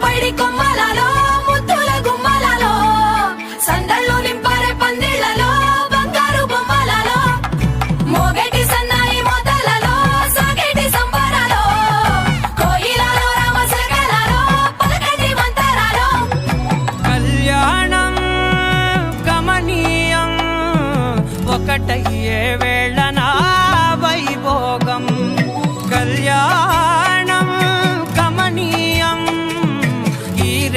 అమ్మలాలో పైడి కొమ్మలలో ముద్దుల గుమ్మలలో సందళ్ళు నింపారే పందిళ్ళలో బంగారు బొమ్మలలో మోగేటి సన్నాయి సాగేటి సంబరాలో కోయిలలో రామసగలలో పలకటి మంతరాలో కళ్యాణం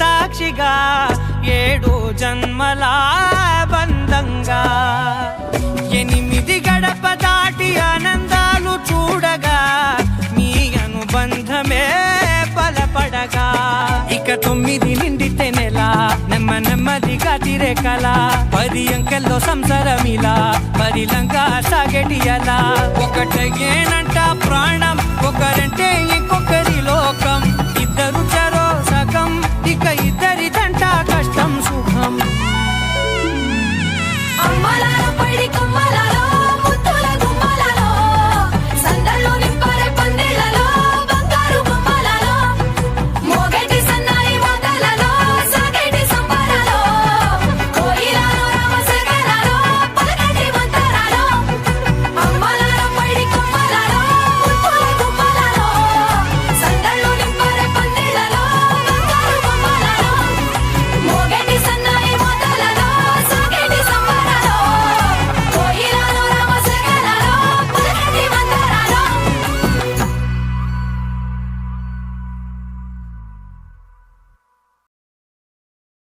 సాక్షిగా ఏడు జన్మల బంధంగా. ఎనిమిది గడప దాటి ఆనందాలు చూడగా మీ అనుబంధమే బలపడగా. ఇక తొమ్మిది నిండితే నెల నెమ్మ నెమ్మదిగా తిరే కల పది అంకెల్లో సంసారమిలా పరిలంగా సాగటి అలా ఒకటేనంట ప్రాణం